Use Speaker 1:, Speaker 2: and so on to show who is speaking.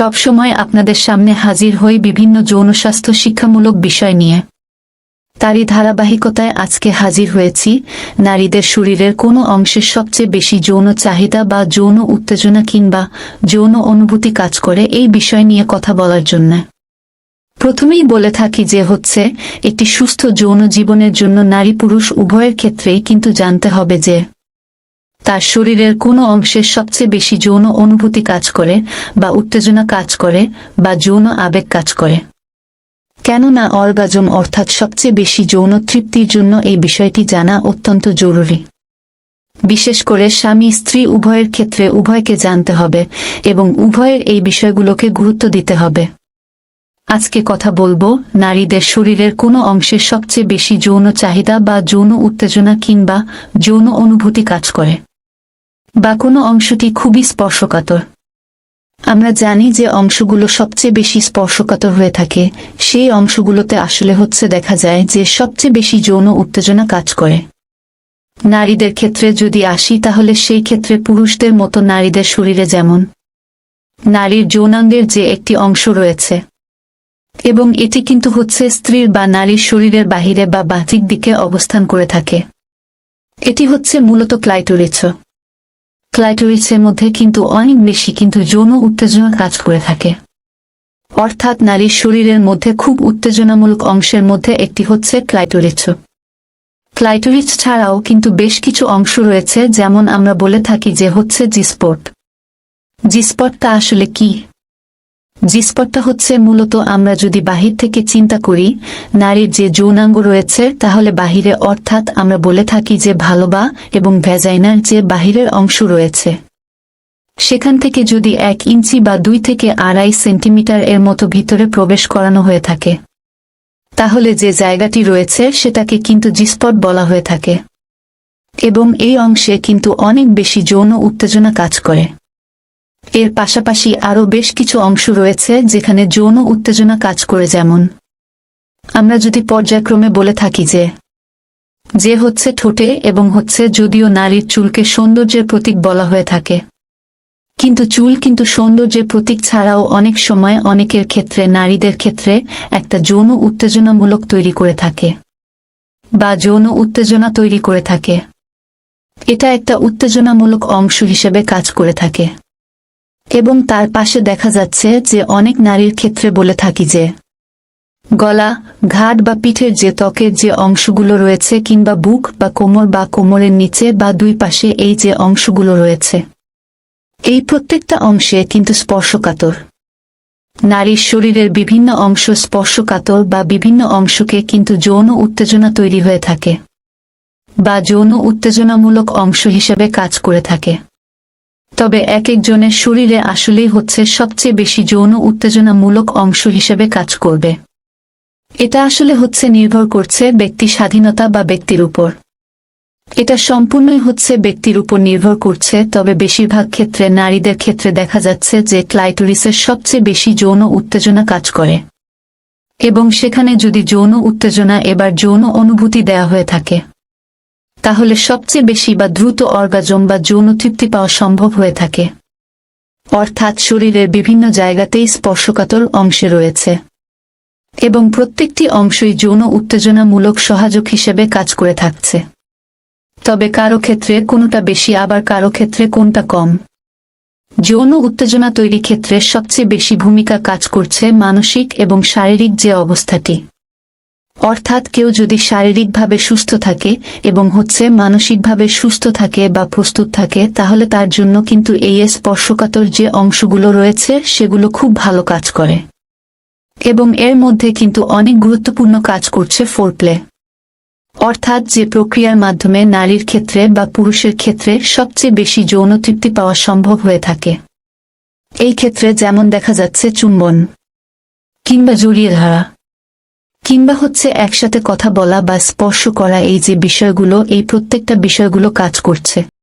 Speaker 1: সবসময় আপনাদের সামনে হাজির হই বিভিন্ন যৌন স্বাস্থ্য শিক্ষামূলক বিষয় নিয়ে। তারই ধারাবাহিকতায় আজকে হাজির হয়েছি। নারীদের শরীরের কোনো অংশের সবচেয়ে বেশি যৌন চাহিদা বা যৌন উত্তেজনা কিংবা যৌন অনুভূতি কাজ করে এই বিষয় নিয়ে কথা বলার জন্য। প্রথমেই বলে থাকি যে হচ্ছে, একটি সুস্থ যৌন জীবনের জন্য নারী পুরুষ উভয়ের ক্ষেত্রেই কিন্তু জানতে হবে যে তার শরীরের কোনো অংশের সবচেয়ে বেশি যৌন অনুভূতি কাজ করে, বা উত্তেজনা কাজ করে, বা যৌন আবেগ কাজ করে। কেননা অর্গাজম অর্থাৎ সবচেয়ে বেশি যৌন তৃপ্তির জন্য এই বিষয়টি জানা অত্যন্ত জরুরি। বিশেষ করে স্বামী স্ত্রী উভয়ের ক্ষেত্রে উভয়কে জানতে হবে, এবং উভয়ের এই বিষয়গুলোকে গুরুত্ব দিতে হবে। আজকে কথা বলব নারীদের শরীরের কোনো অংশের সবচেয়ে বেশি যৌন চাহিদা বা যৌন উত্তেজনা কিংবা যৌন অনুভূতি কাজ করে। বা কোনো অংশটি খুবই স্পর্শকাতর। আমরা জানি যে অংশগুলো সবচেয়ে বেশি স্পর্শকাতর হয়ে থাকে, সেই অংশগুলোতে আসলে হচ্ছে দেখা যায় যে সবচেয়ে বেশি যৌন উত্তেজনা কাজ করে। নারীদের ক্ষেত্রে যদি আসি তাহলে সেই ক্ষেত্রে পুরুষদের মতো নারীদের শরীরে যেমন নারীর যৌনাঙ্গের যে একটি অংশ রয়েছে, এবং এটি কিন্তু হচ্ছে স্ত্রীর বা নারীর শরীরের বাহিরে বা বাহ্যিক দিকে অবস্থান করে থাকে। এটি হচ্ছে মূলত ক্লাইটোরিচ ক্লাইটোরিচের মধ্যে কিন্তু অনেক বেশি কিন্তু যৌন উত্তেজনা কাজ করে থাকে। অর্থাৎ নারীর শরীরের মধ্যে খুব উত্তেজনামূলক অংশের মধ্যে একটি হচ্ছে ক্লাইটোরিচ ক্লাইটোরিচ ছাড়াও কিন্তু বেশ কিছু অংশ রয়েছে যেমন আমরা বলে থাকি যে হচ্ছে জিস্পট জিস্পটটা আসলে কি? জিস্পটটা হচ্ছে মূলত আমরা যদি বাহির থেকে চিন্তা করি, নারীর যে যৌনাঙ্গ রয়েছে, তাহলে বাহিরে অর্থাৎ আমরা বলে থাকি যে ভালোবা এবং ভ্যাজাইনার যে বাহিরের অংশ রয়েছে। সেখান থেকে যদি এক ইঞ্চি বা দুই থেকে আড়াই সেন্টিমিটার এর মতো ভিতরে প্রবেশ করানো হয়ে থাকে, তাহলে যে জায়গাটি রয়েছে সেটাকে কিন্তু জিস্পট বলা হয়ে থাকে। এবং এই অংশে কিন্তু অনেক বেশি যৌন উত্তেজনা কাজ করে। এর পাশাপাশি আরও বেশ কিছু অংশ রয়েছে যেখানে যৌন উত্তেজনা কাজ করে, যেমন আমরা যদি পর্যায়ক্রমে বলে থাকি যে যে হচ্ছে ঠোঁটে এবং হচ্ছে যদিও নারীর চুলকে সৌন্দর্যের প্রতীক বলা হয়ে থাকে। কিন্তু চুল কিন্তু সৌন্দর্যের প্রতীক ছাড়াও অনেক সময় অনেকের ক্ষেত্রে, নারীদের ক্ষেত্রে একটা যৌন উত্তেজনামূলক তৈরি করে থাকে বা যৌন উত্তেজনা তৈরি করে থাকে। এটা একটা উত্তেজনামূলক অংশ হিসেবে কাজ করে থাকে। এবং তার পাশে দেখা যাচ্ছে যে অনেক নারীর ক্ষেত্রে বলে থাকি যে, গলা, ঘাট বা পিঠের যে ত্বকের যে অংশগুলো রয়েছে কিংবা বুক বা কোমর বা কোমরের নিচে বা দুই পাশে এই যে অংশগুলো রয়েছে। এই প্রত্যেকটা অংশে কিন্তু স্পর্শকাতর। নারীর শরীরের বিভিন্ন অংশ স্পর্শকাতর বা বিভিন্ন অংশকে কিন্তু যৌন উত্তেজনা তৈরি হয়ে থাকে বা যৌন উত্তেজনামূলক অংশ হিসেবে কাজ করে থাকে। তবে এক একজনের শরীরে আসলেই হচ্ছে সবচেয়ে বেশি যৌন উত্তেজনামূলক অংশ হিসেবে কাজ করবে। এটা আসলে হচ্ছে নির্ভর করছে ব্যক্তি স্বাধীনতা বা ব্যক্তির উপর। এটা সম্পূর্ণই হচ্ছে ব্যক্তির উপর নির্ভর করছে, তবে বেশিরভাগ ক্ষেত্রে নারীদের ক্ষেত্রে দেখা যাচ্ছে যে ক্লাইটোরিসের সবচেয়ে বেশি যৌন উত্তেজনা কাজ করে। এবং সেখানে যদি যৌন উত্তেজনা এবার যৌন অনুভূতি দেয়া হয়ে থাকে। তাহলে সবচেয়ে বেশি বা দ্রুত অর্গাজম বা যৌন তৃপ্তি পাওয়া সম্ভব হয়ে থাকে। অর্থাৎ শরীরের বিভিন্ন জায়গাতেই স্পর্শকাতর অংশে রয়েছে। এবং প্রত্যেকটি অংশই যৌন উত্তেজনামূলক সহায়ক হিসেবে কাজ করে থাকছে। তবে কারও ক্ষেত্রে কোনোটা বেশি, আবার কারও ক্ষেত্রে কোনটা কম। যৌন উত্তেজনা তৈরি ক্ষেত্রে সবচেয়ে বেশি ভূমিকা কাজ করছে মানসিক এবং শারীরিক যে অবস্থাটি। অর্থাৎ কেউ যদি শারীরিকভাবে সুস্থ থাকে এবং হচ্ছে মানসিকভাবে সুস্থ থাকে বা প্রস্তুত থাকে, তাহলে তার জন্য কিন্তু এই স্পর্শকাতর যে অংশগুলো রয়েছে, সেগুলো খুব ভালো কাজ করে। এবং এর মধ্যে কিন্তু অনেক গুরুত্বপূর্ণ কাজ করছে ফোরপ্লে অর্থাৎ যে প্রক্রিয়ার মাধ্যমে নারীর ক্ষেত্রে বা পুরুষের ক্ষেত্রে সবচেয়ে বেশি যৌন তৃপ্তি পাওয়া সম্ভব হয়ে থাকে। এই ক্ষেত্রে যেমন দেখা যাচ্ছে চুম্বন কিংবা জড়িয়ে ধরা। কিংবা হচ্ছে একসাথে কথা বলা বা স্পর্শ করা এই যে বিষয়গুলো, এই প্রত্যেকটা বিষয়গুলো কাজ করছে।